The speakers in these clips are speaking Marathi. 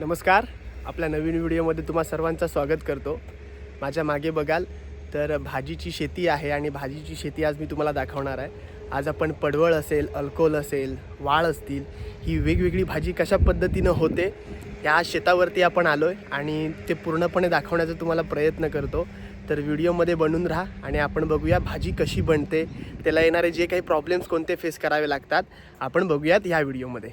नमस्कार. आपल्या नवीन व्हिडिओमध्ये तुम्हा सर्वांचं स्वागत करतो. माझ्या मागे बघाल तर भाजीची शेती आहे आणि भाजीची शेती आज मी तुम्हाला दाखवणार आहे. आज आपण पडवळ असेल अल्कोल असेल वाळ असतील ही वेगवेगळी भाजी कशा पद्धतीनं होते या शेतावरती आपण आलो आहे आणि ते पूर्णपणे दाखवण्याचा तुम्हाला प्रयत्न करतो. तर व्हिडिओमध्ये बनून राहा आणि आपण बघूया भाजी कशी बनते. त्याला येणारे जे काही प्रॉब्लेम्स कोणते फेस करावे लागतात आपण बघूयात ह्या व्हिडिओमध्ये.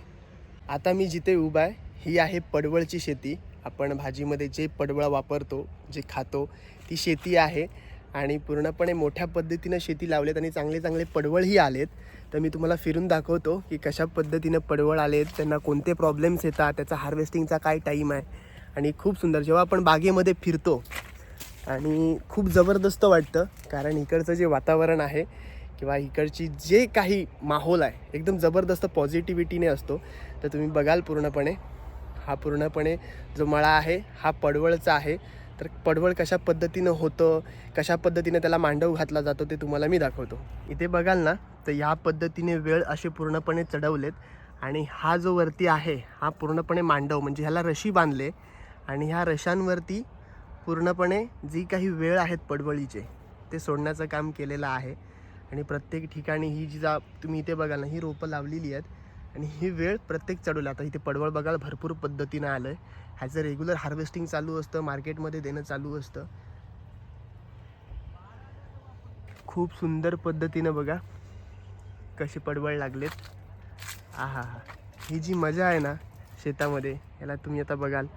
आता मी जिथे उभा आहे ही आहे पडवळची शेती. आपण भाजीमध्ये जे पडवळ वापरतो जे खातो ती शेती आहे. आणि पूर्णपणे मोठ्या पद्धतीनं शेती लावलेत आणि चांगले चांगले पडवळही आलेत. तर मी तुम्हाला फिरून दाखवतो की कशा पद्धतीनं पडवळ आलेत त्यांना कोणते प्रॉब्लेम्स येतात त्याचा हार्वेस्टिंगचा काय टाईम आहे. आणि खूप सुंदर जेव्हा आपण बागेमध्ये फिरतो आणि खूप जबरदस्त वाटतं कारण इकडचं जे वातावरण आहे किंवा इकडची जे काही माहोल आहे एकदम जबरदस्त पॉझिटिव्हिटीने असतो. तर तुम्ही बघाल पूर्णपणे. हा पूर्णपणे जो मळा आहे हा पडवळचा आहे. तर पडवळ कशा पद्धतीनं होतं कशा पद्धतीने त्याला मांडव घातला जातो ते तुम्हाला मी दाखवतो. इथे बघाल ना तर या पद्धतीने वेळ असे पूर्णपणे चढवलेत आणि हा जो वरती आहे हा पूर्णपणे मांडव म्हणजे ह्याला रशी बांधले आणि ह्या रशांवरती पूर्णपणे जी काही वेळ आहेत पडवळीचे ते सोडण्याचं काम केलेलं आहे. आणि प्रत्येक ठिकाणी ही जी जा तुम्ही इथे बघाल ना ही रोपं लावलेली आहेत. आणि ही वेळ प्रत्येक चढवली आता इथे पडवळ बघाल भरपूर पद्धतीनं आलं आहे ह्याचं रेग्युलर हार्वेस्टिंग चालू असतं मार्केटमध्ये देणं चालू असतं. खूप सुंदर पद्धतीनं बघा कसे पडवळ लागलेत. आहा हा. ही जी मजा आहे ना शेतामध्ये याला तुम्ही आता बघाल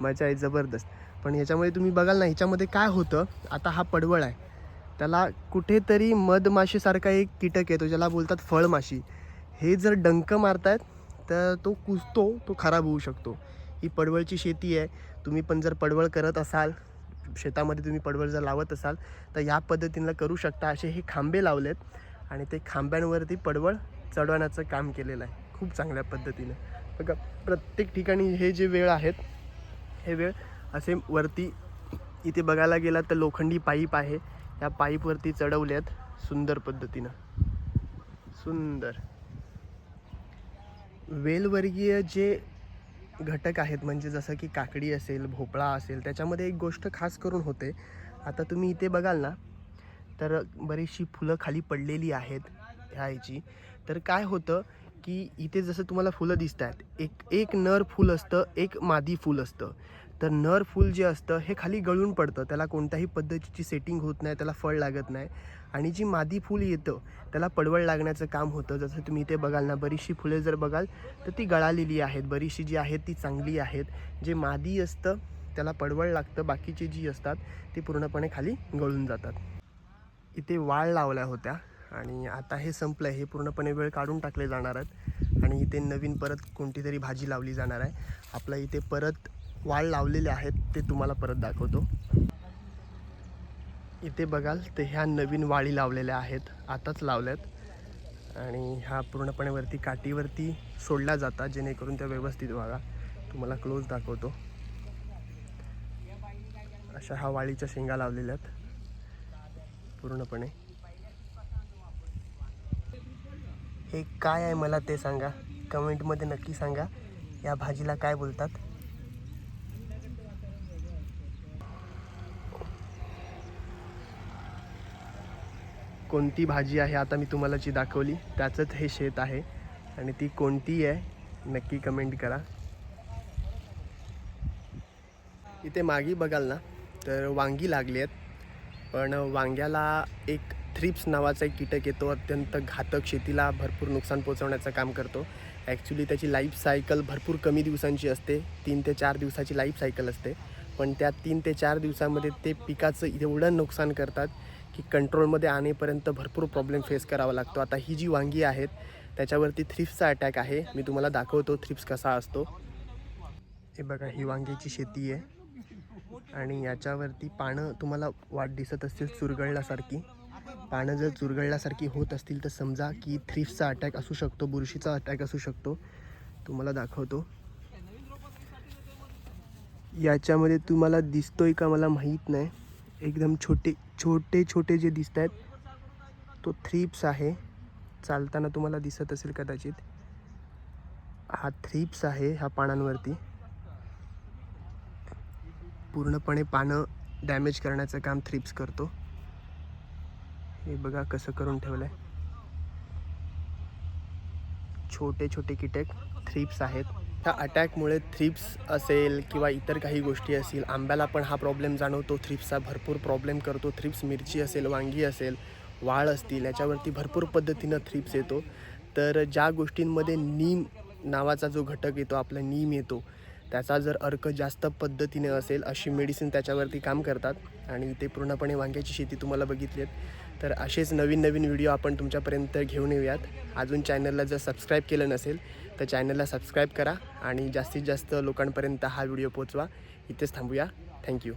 मजा आहे जबरदस्त. पण ह्याच्यामध्ये तुम्ही बघाल ना ह्याच्यामध्ये काय होतं आता हा पडवळ आहे. त्याला कुठेतरी मधमाशीसारखा एक कीटक येतो ज्याला बोलतात फळमाशी. हे जर डंक मारतायत तर तो कुजतो तो खराब होऊ शकतो. ही पडवळची शेती आहे. तुम्ही पण जर पडवळ करत असाल शेतामध्ये तुम्ही पडवळ जर लावत असाल तर या पद्धतीनं करू शकता असे हे खांबे लावलेत आणि ते खांब्यांवरती पडवळ चढवण्याचं काम केलेलं आहे. खूप चांगल्या पद्धतीनं. बघा प्रत्येक ठिकाणी हे जे वेळ आहेत हे वेळ असे वरती इथे बघायला गेला तर लोखंडी पाईप आहे. या पाईपवरती चढवल्यात सुंदर पद्धतीनं. सुंदर. वेलवर्गीय जे घटक आहेत म्हणजे जसं की काकडी असेल भोपळा असेल त्याच्यामध्ये एक गोष्ट खास करून होते. आता तुम्ही इथे बघाल ना तर बरीचशी फुलं खाली पडलेली आहेत ह्या याची तर काय होतं की इथे जसं तुम्हाला फुलं दिसत आहेत एक एक नर फूल असतं एक मादी फूल असतं. तर नर फूल जे असतं हे खाली गळून पडतं. त्याला कोणत्याही पद्धतीची सेटिंग होत नाही त्याला फळ लागत नाही. आणि जी मादी फूल येतं त्याला पडवळ लागण्याचं काम होतं. जसं तुम्ही इथे बघाल ना बरीचशी फुले जर बघाल तर ती गळालेली आहेत. बरीचशी जी आहेत ती चांगली आहेत. जे मादी असतं त्याला पडवळ लागतं. बाकीची जी असतात ती पूर्णपणे खाली गळून जातात. इथे वाळ लावल्या होत्या आणि आता हे संपलं आहे हे पूर्णपणे वेळ काढून टाकले जाणार आहेत. आणि इथे नवीन परत कोणती तरी भाजी लावली जाणार आहे. आपल्या इथे परत वाळ लावलेले आहेत ते तुम्हाला परत दाखवतो. इथे बघाल ते ह्या नवीन वाळी लावलेल्या आहेत. आताच लावल्यात. आणि ह्या पूर्णपणे वरती काठीवरती सोडल्या जातात जेणेकरून त्या व्यवस्थित व्हाव्या तुम्हाला क्लोज दाखवतो. अशा ह्या वाळीच्या शेंगा लावलेल्या आहेत. पूर्णपणे. हे काय आहे मला ते सांगा. कमेंटमध्ये नक्की सांगा. या भाजीला काय बोलतात? कोणती भाजी आहे आता मी तुम्हाला जी दाखवली त्याचंच हे शेत आहे आणि ती कोणती आहे नक्की कमेंट करा. इथे मागी बघाल ना तर वांगी लागली आहेत पण वांग्याला एक थ्रिप्स नावाचा एक कीटक येतो अत्यंत घातक शेतीला भरपूर नुकसान पोचवण्याचं काम करतो. ॲक्च्युली त्याची लाईफ सायकल भरपूर कमी दिवसांची असते तीन ते चार दिवसाची लाईफ सायकल असते पण त्या तीन ते चार दिवसामध्ये ते पिकाचं एवढं नुकसान करतात की कंट्रोलमध्ये आणेपर्यंत भरपूर प्रॉब्लेम फेस करावा लागतो. आता ही जी वांगी आहेत त्याच्यावरती थ्रिप्सचा अटॅक आहे. मी तुम्हाला दाखवतो थ्रिप्स कसा असतो. हे बघा ही वांग्याची शेती आहे. आणि याच्यावरती पानं तुम्हाला वाट दिसत असतील चुरगळल्यासारखी. पानं जर चुरगळल्यासारखी होत असतील तर समजा की थ्रिप्सचा अटॅक असू शकतो बुरशीचा अटॅक असू शकतो. तुम्हाला दाखवतो. याच्यामध्ये तुम्हाला दिसतोय का मला माहीत नाही. एकदम छोटे छोटे छोटे जे दिसत आहेत तो थ्रिप्स आहे. चालताना तुम्हाला दिसत असेल कदाचित. हा थ्रिप्स आहे ह्या पानांवरती. पूर्णपणे पानं डॅमेज करण्याचं काम थ्रिप्स करतो. हे बघा कसं करून ठेवलं आहे छोटे छोटे कीटक थ्रिप्स आहेत. त्या अटॅकमुळे थ्रिप्स असेल किंवा इतर काही गोष्टी असतील आंब्याला पण हा प्रॉब्लेम जाणवतो. थ्रिप्सचा भरपूर प्रॉब्लेम करतो. थ्रिप्स मिरची असेल वांगी असेल वाळ असतील याच्यावरती भरपूर पद्धतीनं थ्रिप्स येतो. तर ज्या गोष्टींमध्ये नीम नावाचा जो घटक येतो आपला नीम येतो त्याचा जर अर्क जास्त पद्धतीने असेल अशी मेडिसिन त्याच्यावरती काम करतात. आणि ते पूर्णपणे वांग्याची शेती तुम्हाला बघितली आहेत तर असेच नवीन नवीन व्हिडिओ आपण तुमच्यापर्यंत घेऊन येऊयात. अजून चॅनलला जर सबस्क्राईब केलं नसेल तर चॅनलला सबस्क्राईब करा आणि जास्तीत जास्त लोकांपर्यंत हा व्हिडिओ पोचवा इथेच थांबूया. थँक्यू.